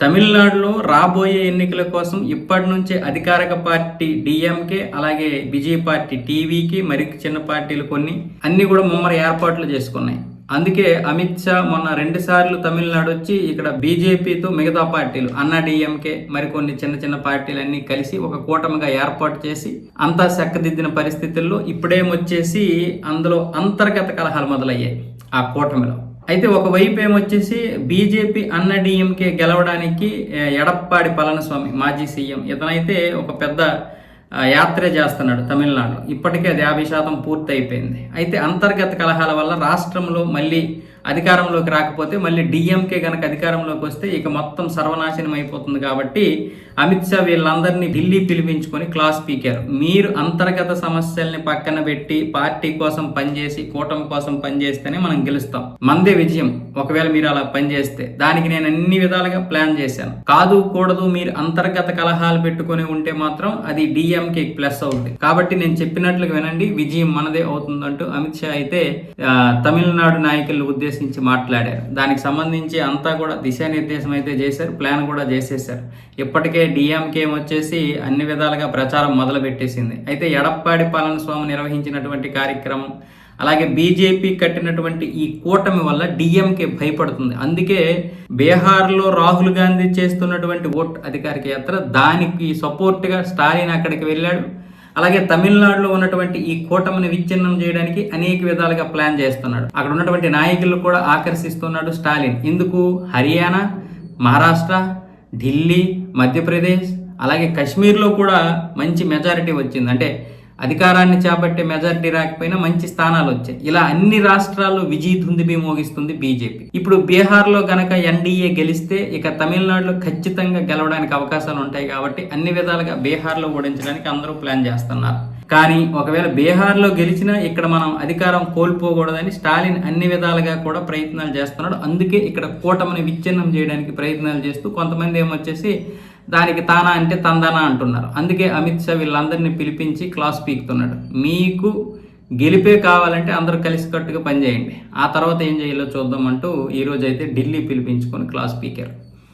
తమిళనాడులో రాబోయే ఎన్నికల కోసం ఇప్పటి నుంచే అధికారిక పార్టీ డిఎంకే అలాగే విజయ్ పార్టీ టీవీకి మరి చిన్న పార్టీలు కొన్ని అన్ని కూడా ముమ్మర ఏర్పాట్లు చేసుకున్నాయి. అందుకే అమిత్ షా మొన్న రెండు సార్లు తమిళనాడు వచ్చి ఇక్కడ బీజేపీతో మిగతా పార్టీలు అన్నా డిఎంకే మరికొన్ని చిన్న చిన్న పార్టీలన్నీ కలిసి ఒక కూటమిగా ఏర్పాటు చేసి అంతా చక్కదిద్దిన పరిస్థితుల్లో ఇప్పుడేమొచ్చేసి అందులో అంతర్గత కలహాలు మొదలయ్యాయి ఆ కూటమిలో. అయితే ఒకవైపు ఏమొచ్చేసి బీజేపీ అన్న డిఎంకే గెలవడానికి ఎడప్పాడి పళనిస్వామి మాజీ సీఎం ఇతనైతే ఒక పెద్ద యాత్ర చేస్తున్నాడు తమిళనాడులో. ఇప్పటికే అది యాభై శాతం పూర్తి అయిపోయింది అయితే అంతర్గత కలహాల వల్ల రాష్ట్రంలో మళ్ళీ అధికారంలోకి రాకపోతే మళ్ళీ డిఎంకే గనక అధికారంలోకి వస్తే ఇక మొత్తం సర్వనాశనం అయిపోతుంది కాబట్టి అమిత్ షా వీళ్ళందరినీ ఢిల్లీ పిలిపించుకొని క్లాస్ పీకారు. మీరు అంతర్గత సమస్యల్ని పక్కన పెట్టి పార్టీ కోసం పనిచేసి కూటమి కోసం పనిచేస్తేనే మనం గెలుస్తాం. మందే విజయం. ఒకవేళ మీరు అలా పనిచేస్తే దానికి నేను అన్ని విధాలుగా ప్లాన్ చేశాను. కాదు కూడదు మీరు అంతర్గత కలహాలు పెట్టుకొని ఉంటే మాత్రం అది డిఎంకే ప్లస్ అవుతుంది కాబట్టి నేను చెప్పినట్లుగా వినండి విజయం మనదే అవుతుందంటూ అమిత్ షా అయితే తమిళనాడు నాయకులను ఉద్దేశించి మాట్లాడారు. దానికి సంబంధించి అంతా కూడా దిశానిర్దేశం అయితే చేశారు ప్లాన్ కూడా చేసేసారు ఇప్పటికే డిఎంకే వచ్చేసి అన్ని విధాలుగా ప్రచారం మొదలుపెట్టేసింది. అయితే ఎడప్పాడి పళనిస్వామి నిర్వహించినటువంటి కార్యక్రమం అలాగే బీజేపీ కట్టినటువంటి ఈ కూటమి వల్ల డిఎంకే భయపడుతుంది. అందుకే బీహార్లో రాహుల్ గాంధీ చేస్తున్నటువంటి ఓట్ అధికారిక యాత్ర దానికి సపోర్ట్గా స్టాలిన్ అక్కడికి వెళ్ళాడు. అలాగే తమిళనాడులో ఉన్నటువంటి ఈ కూటమిని విచ్ఛిన్నం చేయడానికి అనేక విధాలుగా ప్లాన్ చేస్తున్నాడు. అక్కడ ఉన్నటువంటి నాయకులు కూడా ఆకర్షిస్తున్నాడు స్టాలిన్. ఇందుకు హర్యానా మహారాష్ట్ర ఢిల్లీ మధ్యప్రదేశ్ అలాగే కాశ్మీర్లో కూడా మంచి మెజారిటీ వచ్చింది. అంటే అధికారాన్ని చేపట్టే మెజారిటీ రాకపోయినా మంచి స్థానాలు వచ్చాయి. ఇలా అన్ని రాష్ట్రాల్లో విజయ దుందుబి మోగిస్తుంది బీజేపీ. ఇప్పుడు బీహార్లో గనక ఎన్డీఏ గెలిస్తే ఇక తమిళనాడులో ఖచ్చితంగా గెలవడానికి అవకాశాలు ఉంటాయి కాబట్టి అన్ని విధాలుగా బీహార్లో ఓడించడానికి అందరూ ప్లాన్ చేస్తున్నారు. కానీ ఒకవేళ బీహార్లో గెలిచినా ఇక్కడ మనం అధికారం కోల్పోకూడదని స్టాలిన్ అన్ని విధాలుగా కూడా ప్రయత్నాలు చేస్తున్నాడు. అందుకే ఇక్కడ కూటమిని విచ్ఛిన్నం చేయడానికి ప్రయత్నాలు చేస్తూ కొంతమంది ఏమొచ్చేసి దానికి తానా అంటే తందానా అంటున్నారు. అందుకే అమిత్ షా వీళ్ళందరినీ పిలిపించి క్లాస్ పీకుతున్నాడు. మీకు గెలిపే కావాలంటే అందరూ కలిసికట్టుగా పనిచేయండి. ఆ తర్వాత ఏం చేయాలో చూద్దామంటూ ఈరోజు అయితే ఢిల్లీ పిలిపించుకొని క్లాస్ పీకారు.